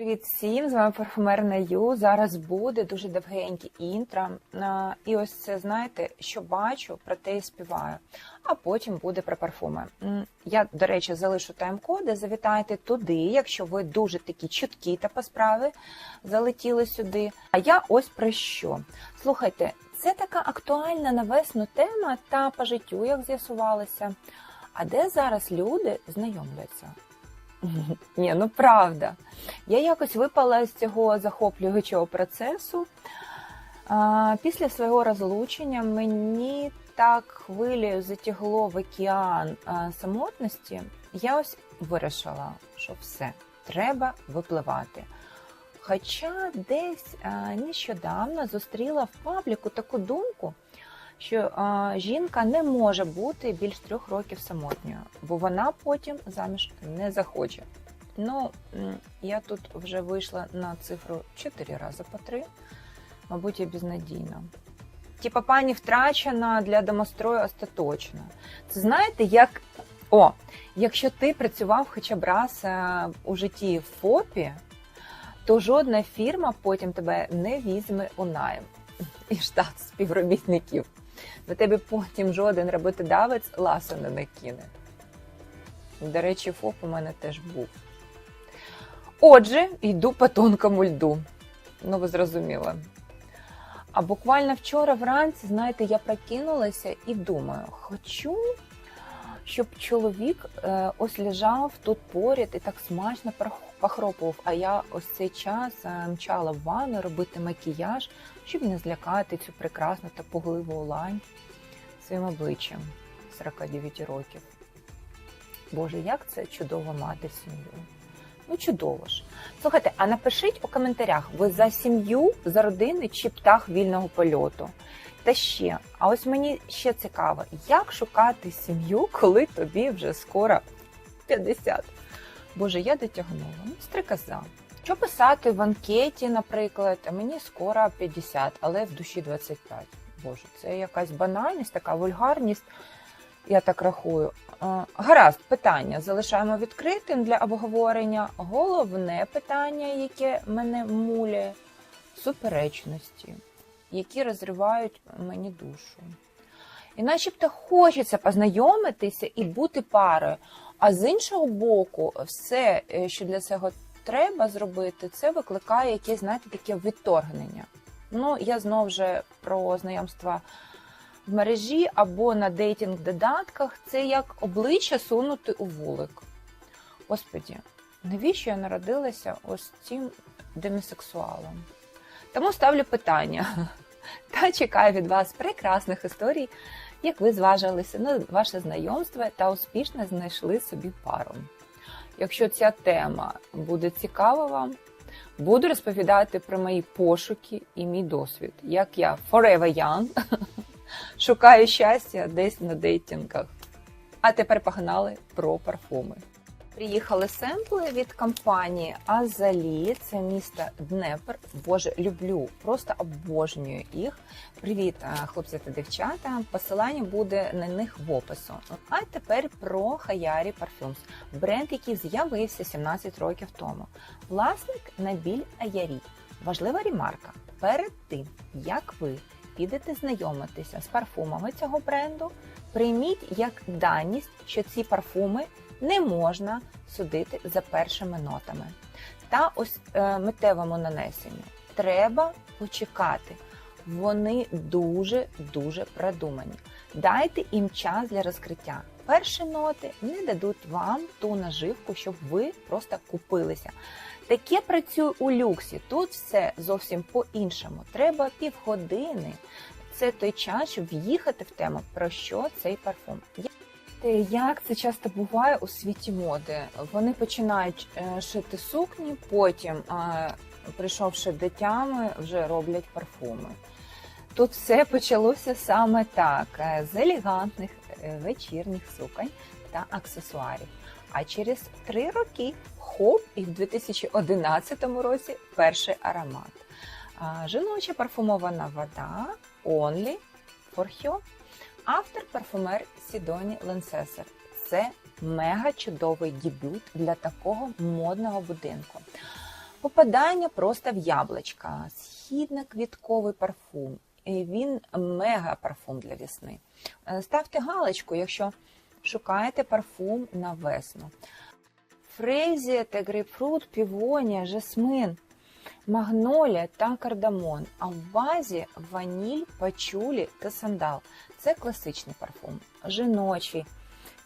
Привіт всім! З вами парфумерна Ю. Зараз буде дуже довгеньке інтро. І ось це, знаєте, що бачу, про те і співаю. А потім буде про парфуми. Я, до речі, залишу тайм-коди. Завітайте туди, якщо ви дуже такі чуткі та по справи залетіли сюди. А я ось про що. Слухайте, це така актуальна на весну тема та по життю, як з'ясувалося. А де зараз люди знайомляться? Ні, ну правда. Я якось випала з цього захоплюючого процесу. Після свого розлучення мені так хвилею затягло в океан самотності. Я ось вирішила, що все, треба випливати. Хоча десь нещодавно зустріла в пабліку таку думку, що а, жінка не може бути більш трьох років самотньою, бо вона потім заміж не захоче. Ну, я тут вже вийшла на цифру 4 рази по 3. Мабуть, я безнадійна. Типа пані втрачена для домострою остаточно. Це знаєте, як. О, якщо ти працював хоча б раз е, у житті в ФОПі, то жодна фірма потім тебе не візьме у найм і штат співробітників. На тебе потім жоден роботодавець ласо не накине. До речі, ФОП у мене теж був. Отже, йду по тонкому льду. Ну, ви зрозуміли. А буквально вчора вранці, знаєте, я прокинулася і думаю, хочу, щоб чоловік е, ось лежав тут поряд і так смачно похропував. А я ось цей час е, мчала в ванну робити макіяж, щоб не злякати цю прекрасну та пугливу лань своїм обличчям 49 років. Боже, як це чудово мати сім'ю. Ну, чудово ж. Слухайте, а напишіть у коментарях, ви за сім'ю, за родини чи птах вільного польоту. Та ще, а ось мені ще цікаво, як шукати сім'ю, коли тобі вже скоро 50. Боже, я дотягнула. Ну, стрикоза. Що писати в анкеті, наприклад, мені скоро 50, але в душі 25. Боже, це якась банальність, така вульгарність. Я так рахую. Гаразд, питання залишаємо відкритим для обговорення. Головне питання, яке мене муляє суперечності, які розривають мені душу. І начебто хочеться познайомитися і бути парою. А з іншого боку, все, е, що для цього треба зробити, це викликає якесь, знаєте, таке відторгнення. Ну, я знову вже про знайомства в мережі або на дейтинг-додатках це як обличчя сунути у вулик. Господі, навіщо я народилася ось цим демісексуалом? Тому ставлю питання та чекаю від вас прекрасних історій, як ви зважилися на ваше знайомство та успішно знайшли собі пару. Якщо ця тема буде цікава вам, буду розповідати про мої пошуки і мій досвід, як я forever young шукаю щастя десь на дейтингах. А тепер погнали про парфуми. Приїхали семпли від компанії Азалі. Це місто Днепр. Боже, люблю, просто обожнюю їх. Привіт, е, хлопці та дівчата. Посилання буде на них в опису. А тепер про Хаярі Parfums. бренд, який з'явився 17 років тому. Власник Набіль Аярі. Важлива ремарка. Перед тим, як ви підете знайомитися з парфумами цього бренду, прийміть як даність, що ці парфуми не можна судити за першими нотами. Та ось е, митевому нанесенню. Треба почекати. Вони дуже-дуже продумані. Дайте їм час для розкриття. Перші ноти не дадуть вам ту наживку, щоб ви просто купилися. Таке працює у люксі. Тут все зовсім по-іншому. Треба півгодини. Це той час, щоб в'їхати в тему, про що цей парфум. Як це часто буває у світі моди? Вони починають е, шити сукні, потім, е, прийшовши до тями, вже роблять парфуми. Тут все почалося саме так: е, з елегантних вечірніх суконь та аксесуарів. А через три роки хоп, і в 2011 році перший аромат. Жіноча парфумована вода Only for Her. Автор парфумер Сідоні Ленсесер. Це мега чудовий дебют для такого модного будинку. Попадання просто в яблучка. Східно-квітковий парфум. Він мега парфум для весни. Е, Ставте галочку, якщо шукаєте парфум на весну. Фрезія та грейпфрут, півонія, жасмин, магнолія та кардамон. А в базі ваніль, пачулі та сандал. Це класичний парфум, жіночий,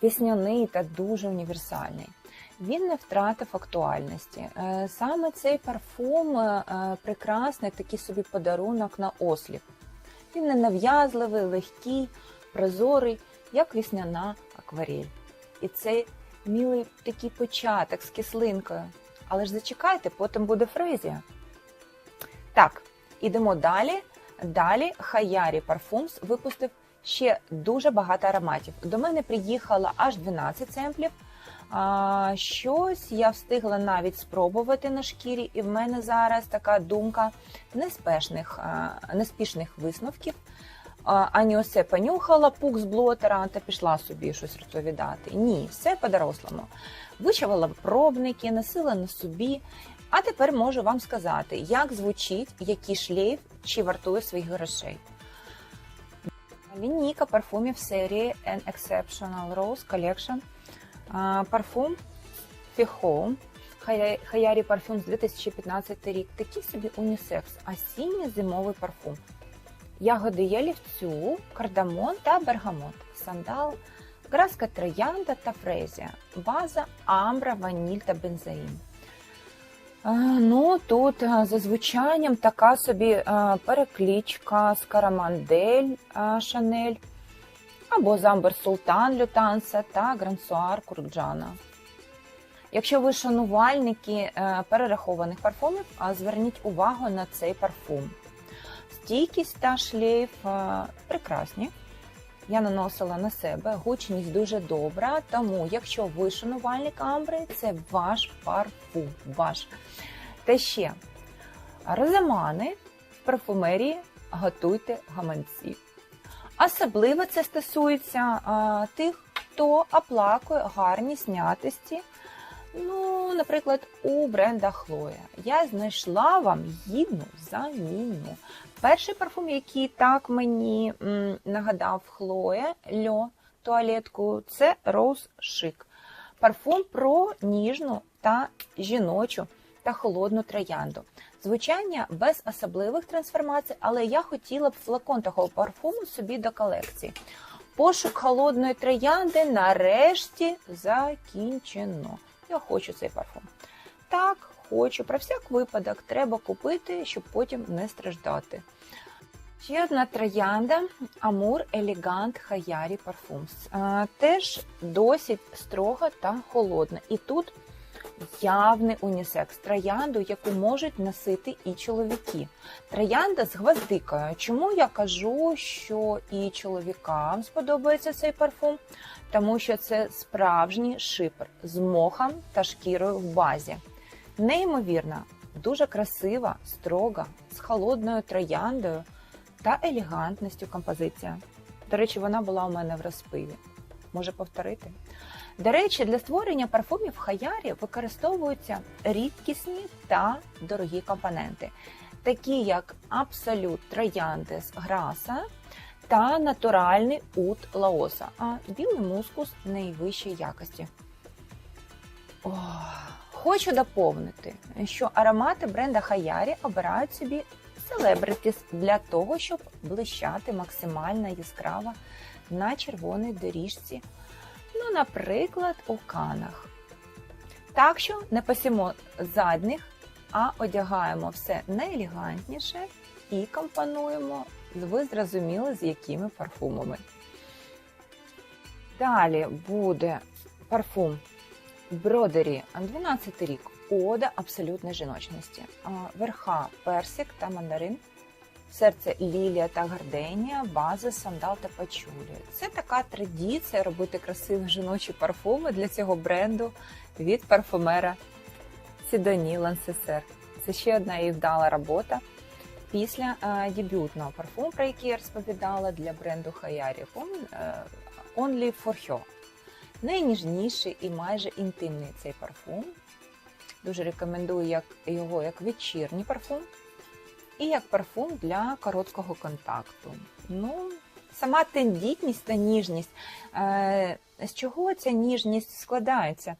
пісняний та дуже універсальний. Він не втратив актуальності. Е, Саме цей парфум е, прекрасний такий собі подарунок на осліп. Він не нав'язливий, легкий, прозорий, як вісняна акварель. І це мілий такий початок з кислинкою. Але ж зачекайте, потім буде фрезія. Так, ідемо далі. Далі Хаярі Parfums випустив ще дуже багато ароматів. До мене приїхало аж 12 семплів. А, щось я встигла навіть спробувати на шкірі, і в мене зараз така думка неспешних, а, неспішних висновків. А, Ані оце понюхала пук з блотера та пішла собі щось розповідати. Ні, все по-дорослому. Вичавила пробники, носила на собі. А тепер можу вам сказати, як звучить, який шлейф чи вартує своїх грошей. Лінійка парфумів серії An Exceptional Rose Collection. Парфум Fihome. Хаярі парфюм з 2015 рік. Такий собі унісекс, осінньо зимовий парфум. Ягоди ялівцю, кардамон та бергамот, сандал, граска троянда та фрезія, база, амбра, ваніль та бензоїн. Ну, тут за звучанням така собі переклічка з Карамандель Шанель або Замбер Султан Лютанса та Грансуар Курджана. Якщо ви шанувальники е, перерахованих парфумів, зверніть увагу на цей парфум. Стійкість та шлейф е, прекрасні. Я наносила на себе, гучність дуже добра, тому якщо ви шанувальник амбри, це ваш парфум. Ваш. Та ще розамани в парфумерії готуйте гаманці. Особливо це стосується а, тих, хто оплакує гарні снятості. Ну, наприклад, у бренда Хлоя. Я знайшла вам гідну заміну. Перший парфум, який так мені м, нагадав Хлоя Льо туалетку, це Rose Chic. Парфум про ніжну та жіночу та холодну троянду. Звучання без особливих трансформацій, але я хотіла б флакон такого парфуму собі до колекції. Пошук холодної троянди нарешті закінчено. Я хочу цей парфум. Так, хочу. Про всяк випадок треба купити, щоб потім не страждати. Ще одна троянда Амур Елегант Хаярі Парфумс. Теж досить строга та холодна. І тут явний унісекс, троянду, яку можуть носити і чоловіки. Троянда з гвоздикою. Чому я кажу, що і чоловікам сподобається цей парфум? Тому що це справжній шипер з мохом та шкірою в базі. Неймовірна, дуже красива, строга, з холодною трояндою та елегантністю композиція. До речі, вона була у мене в розпиві. Може повторити? До речі, для створення парфумів хаярі використовуються рідкісні та дорогі компоненти, такі як Абсолют Трояндес Граса та натуральний ут Лаоса, а білий мускус найвищої якості. О, хочу доповнити, що аромати бренда Хаярі обирають собі селебритіс для того, щоб блищати максимально яскраво на червоній доріжці ну, наприклад, у канах. Так що не пасімо задніх, а одягаємо все найелегантніше і компонуємо, ви зрозуміли, з якими парфумами. Далі буде парфум Бродері 12 рік. Ода абсолютної жіночності. Верха персик та мандарин серце лілія та гарденія, база, сандал та пачулі. Це така традиція робити красиві жіночі парфуми для цього бренду від парфумера Сідоні Лансесер. Це ще одна її вдала робота після е, дебютного парфуму, про який я розповідала для бренду Хаярі. Only for Her. Найніжніший і майже інтимний цей парфум. Дуже рекомендую як, його як вечірній парфум і як парфум для короткого контакту. Ну, сама тендітність та ніжність. Е, з чого ця ніжність складається?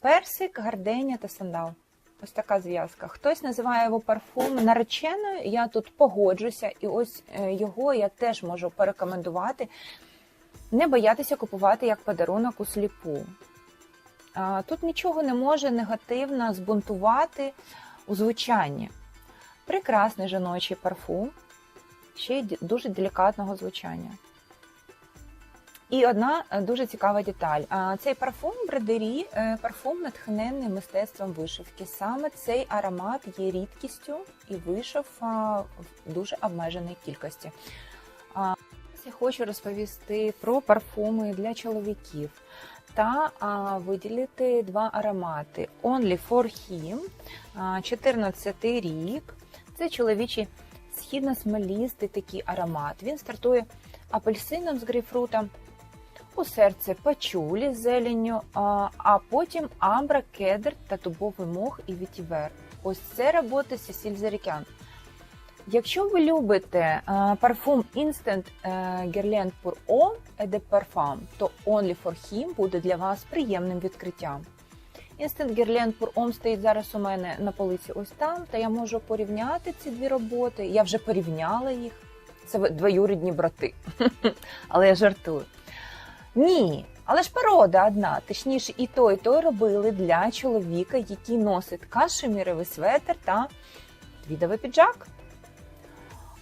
Персик, гарденя та сандал. Ось така зв'язка. Хтось називає його парфум нареченою. Я тут погоджуся, і ось е, його я теж можу порекомендувати. Не боятися купувати як подарунок у сліпу. Тут нічого не може негативно збунтувати у звучанні. Прекрасний жіночий парфум, ще й дуже делікатного звучання. І одна е, дуже цікава деталь. Цей парфум Бредері парфум натхнений мистецтвом вишивки. Саме цей аромат є рідкістю і вийшов в дуже обмеженій кількості. Я хочу розповісти про парфуми для чоловіків та виділити два аромати: Only for Him, 14 рік. Це чоловічий східно-смолістий такий аромат. Він стартує апельсином з грейпфрутом, у серце пачулі з зеленню, а, потім амбра, кедр та дубовий мох і вітівер. Ось це роботи Сесіль Зарікян. Якщо ви любите парфум Instant е, Guerlain pour Homme de Parfum, то Only for Him буде для вас приємним відкриттям. Instant Guerlain pour Homme стоїть зараз у мене на полиці ось там, та я можу порівняти ці дві роботи. Я вже порівняла їх. Це двоюрідні брати. Але я жартую. Ні, але ж порода одна. Точніше, і той, і той робили для чоловіка, який носить кашеміровий светр та твідовий піджак.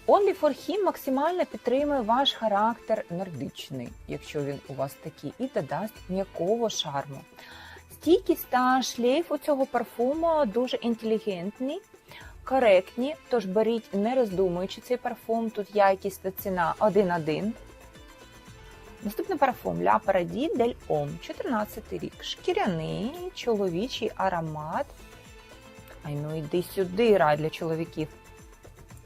Only for Him максимально підтримує ваш характер нордичний, якщо він у вас такий, і додасть м'якого шарму. Стійкість та шлейф у цього парфуму дуже інтелігентні, коректні, тож беріть, не роздумуючи цей парфум. Тут якість та ціна 1-1. Наступний парфум La Paradis Дель Homme, 14 рік. Шкіряний чоловічий аромат. Ай, ну йди сюди, рай для чоловіків.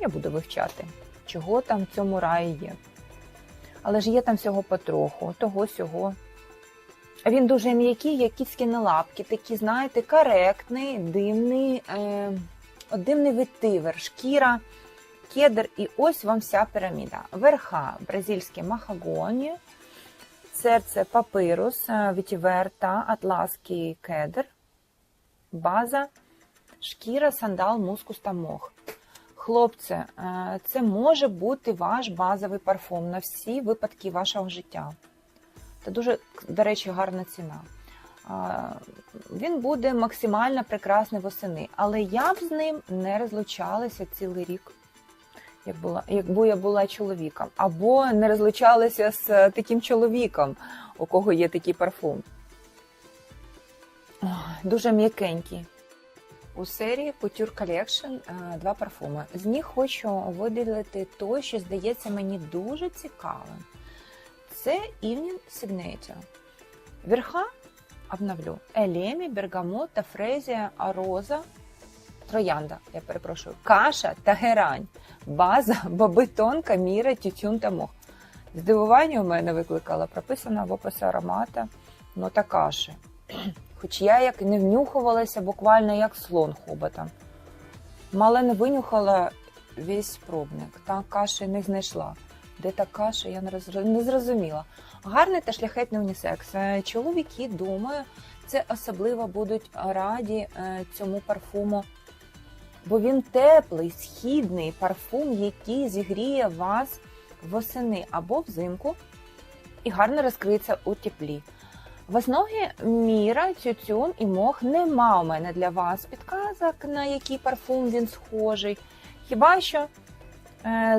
Я буду вивчати, чого там в цьому раї є. Але ж є там всього потроху, того сього. Він дуже м'який, як кіцькі лапки, такий, знаєте, коректний, димний, е, димний ветивер, шкіра, кедр, і ось вам вся піраміда. Верха бразильське махагоні, серце папирус, е, вітівер атласський кедр, база, шкіра, сандал, мускус та мох. Хлопці, е, це може бути ваш базовий парфум на всі випадки вашого життя. Це дуже, до речі, гарна ціна. Він буде максимально прекрасний восени, але я б з ним не розлучалася цілий рік, як була, якби я була чоловіком, або не розлучалася з таким чоловіком, у кого є такий парфум. Дуже м'якенький. У серії Couture Collection е, два парфуми. З них хочу виділити той, що здається мені дуже цікавим. Це Evening Signature. Верха обновлю. Елемі, Бергамот та Фрезія Ароза. Троянда, я перепрошую. Каша та герань. База, боби тонка, міра, тютюн та мох. Здивування у мене викликала прописана в описі аромата нота каші. Хоч я як не внюхувалася буквально як слон хоботом. Мала не винюхала весь пробник, та каші не знайшла. Де та каша, я не, зрозуміла. Гарний та шляхетний унісекс. Е, Чоловіки, думаю, це особливо будуть раді е, цьому парфуму, бо він теплий, східний парфум, який зігріє вас восени або взимку і гарно розкриється у теплі. В основі міра, тютюн і мох нема у мене для вас підказок, на який парфум він схожий. Хіба що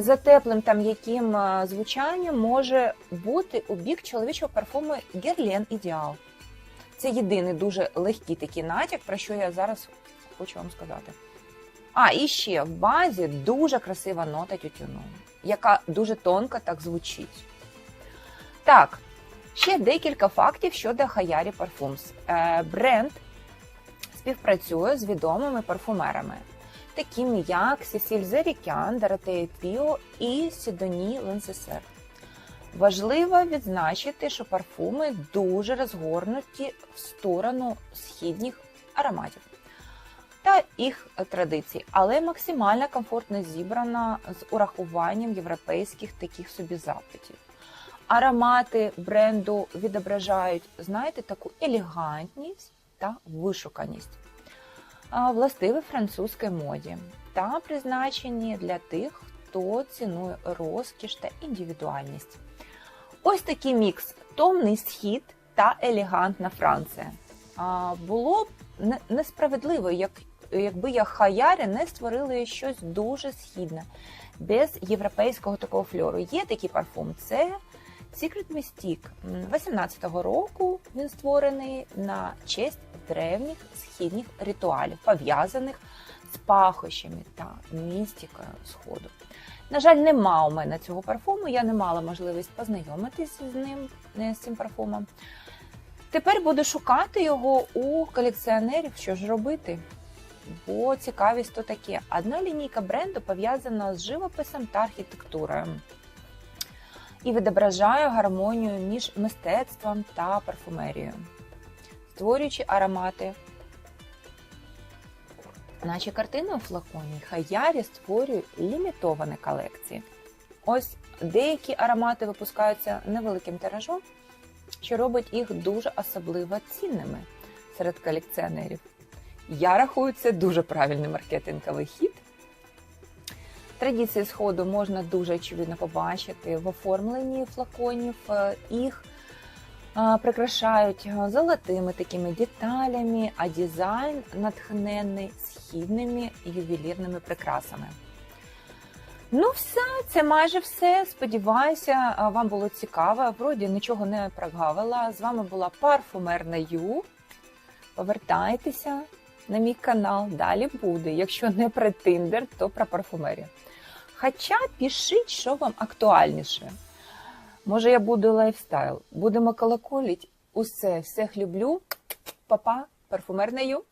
за теплим там яким е, звучанням може бути у бік чоловічого парфуму Guerlain Ідеал. Це єдиний дуже легкий такий натяк, про що я зараз хочу вам сказати. А, і ще в базі дуже красива нота тютюну, яка дуже тонко так звучить. Так, Ще декілька фактів щодо Хаярі Парфумс. Е, Бренд співпрацює з відомими парфумерами, такими як Сесіль Зерікян, Доротея Піо і Сідоні Ленсесер. Важливо відзначити, що парфуми дуже розгорнуті в сторону східних ароматів. та їх традицій, але максимально комфортно зібрана з урахуванням європейських таких собі запитів. Аромати бренду відображають, знаєте, таку елегантність та вишуканість, властиві французькій моді та призначені для тих, хто цінує розкіш та індивідуальність. Ось такий мікс: томний схід та елегантна Франція. Було б несправедливо, як, якби я хаярі не створили щось дуже східне, без європейського такого фльору. Є такий парфум. Це Secret Mystique. М, 18-го року він створений на честь древніх східних ритуалів, пов'язаних з пахощами та містикою сходу. На жаль, нема у мене цього парфуму, я не мала можливість познайомитись з ним, е, з цим парфумом. Тепер буду шукати його у колекціонерів, що ж робити. Бо цікавість то таке. Одна лінійка бренду пов'язана з живописом та архітектурою і відображає гармонію між мистецтвом та парфумерією, створюючи аромати. Наче картини у флаконі, Хаярі створює лімітовані колекції. Ось деякі аромати випускаються невеликим тиражом, що робить їх дуже особливо цінними серед колекціонерів. Я рахую, це дуже правильний маркетинговий хід. Традиції сходу можна дуже очевидно побачити в оформленні флаконів. Е, Їх е, прикрашають е, золотими такими деталями, а дизайн натхнений східними ювелірними прикрасами. Ну, все, це майже все. Сподіваюся, вам було цікаво. Вроді нічого не прогавила. З вами була парфумерна Ю. Повертайтеся на мій канал. Далі буде. Якщо не про Тиндер, то про парфумерію. Хоча пишіть, що вам актуальніше. Може, я буду лайфстайл. Будемо колоколіть. Усе, всіх люблю. Папа, парфумерна Ю.